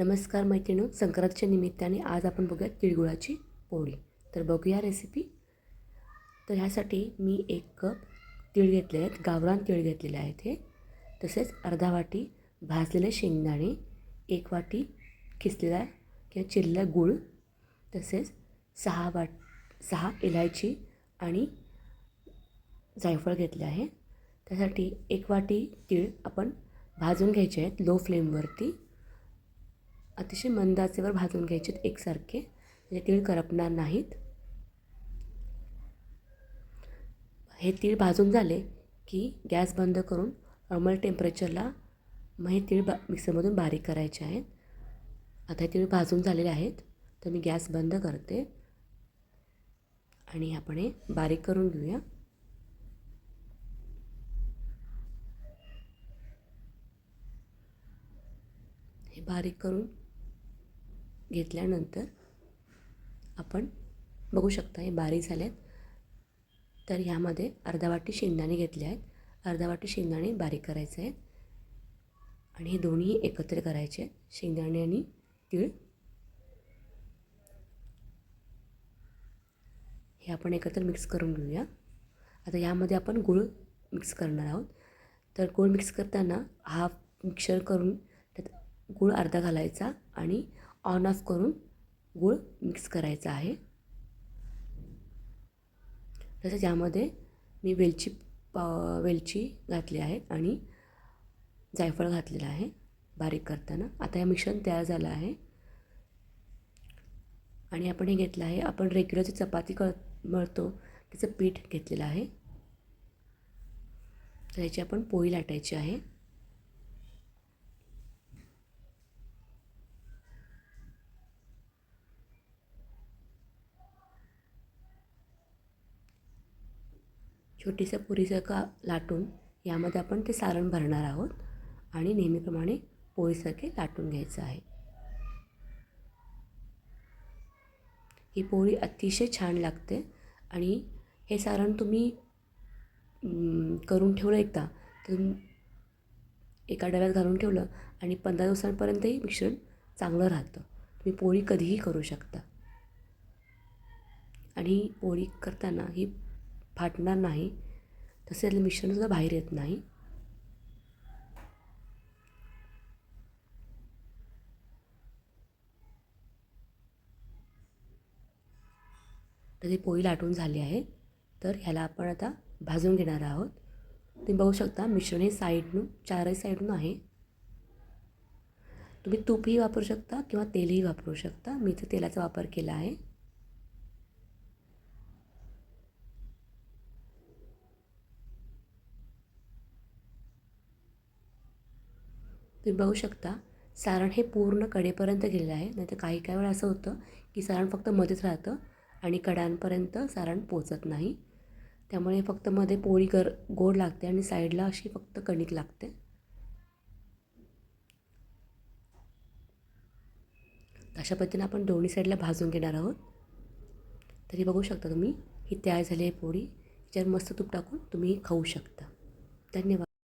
नमस्कार मैत्रिणी संक्रांतीच्या निमित्ताने आज आपण बघूया तिळगुळाची पोळी. तर बघूया रेसिपी तर ह्यासाठी मी एक कप तीळ घेतले आहेत गावरान तीळ घेतलेले आहेत हे. तसेच अर्धा वाटी भाजलेले शेंगदाणे एक वाटी खिसलेला किंवा चिरलेला गूळ तसेच सहा वाट सहा इलायची आणि जायफळ घेतले आहे. त्यासाठी एक वाटी तीळ आपण भाजून घ्यायचे आहेत लो फ्लेमवरती. अतिशय मंद आचेवर भाजून घ्यायचे एकसारखे. म्हणजे तीळ करपणार नाहीत. हे तीळ भाजून झाले की गॅस बंद करून नॉर्मल टेम्परेचरला मग हे तीळ बा मिक्सरमधून बारीक करायचे आहेत. आता हे तीळ भाजून झालेले आहेत. तर मी गॅस बंद करते. आणि आपण हे बारीक करून घेऊया. हे बारीक करून घेतल्यानंतर आपण बघू शकता हे बारीक झाले आहेत तर ह्यामध्ये अर्धा वाटी शेंगदाणे घेतले आहेत. अर्धा वाटी शेंगदाणे बारीक करायचे आहेत. आणि हे दोन्ही एकत्र करायचे आहेत. शेंगदाणे आणि तीळ. हे आपण एकत्र मिक्स करून घेऊया. आता यामध्ये आपण गूळ मिक्स करणार आहोत. तर गूळ मिक्स करताना हाफ मिक्सर करून त्यात गूळ अर्धा घालायचा आणि ऑन ऑफ करून गूळ मिक्स करायचा आहे. तसेच यामध्ये मी वेलची पा वेलची घातली आहे आणि जायफळ घातलेलं आहे बारीक करताना. आता हे मिश्रण तयार झालं आहे. आणि आपण हे घेतलं आहे. आपण रेग्युलरची चपाती कळ मळतो त्याचं पीठ घेतलेलं आहे. तर याची आपण पोळी लाटायची आहे. छोटीसं पुरीसारखं लाटून यामध्ये आपण ते सारण भरणार आहोत आणि नेहमीप्रमाणे पोळीसारखे लाटून घ्यायचं आहे. ही पोळी अतिशय छान लागते आणि हे सारण तुम्ही करून ठेवलं एकदा तर एका डब्यात घालून ठेवलं आणि पंधरा दिवसांपर्यंतही मिश्रण चांगलं राहतं. तुम्ही पोळी कधीही करू शकता. आणि पोळी करताना ही फाटणार नाही तसे त्यातलं मिश्रणसुद्धा बाहेर येत नाही. तर ही पोळी लाटून झाली आहे. तर ह्याला आपण आता भाजून घेणार आहोत. तुम्ही बघू शकता मिश्रण हे साईडनं चारही साईडनं आहे. तुम्ही तूपही वापरू शकता किंवा तेलही वापरू शकता. मी इथे तेलाचा वापर केला आहे. तुम्ही बघू शकता सारण हे पूर्ण कडेपर्यंत गेलेलं आहे. नाहीतर काही काही वेळा असं होतं की सारण फक्त मध्येच राहतं आणि कडांपर्यंत सारण पोचत नाही. त्यामुळे फक्त मध्ये पोळी गर गोड लागते आणि साईडला अशी फक्त कणिक लागते. अशा पद्धतीने आपण दोन्ही साईडला भाजून घेणार आहोत. तरी बघू शकता तुम्ही ही तयार झाली आहे पोळी. याच्यावर मस्त तूप टाकून तुम्ही खाऊ शकता. धन्यवाद.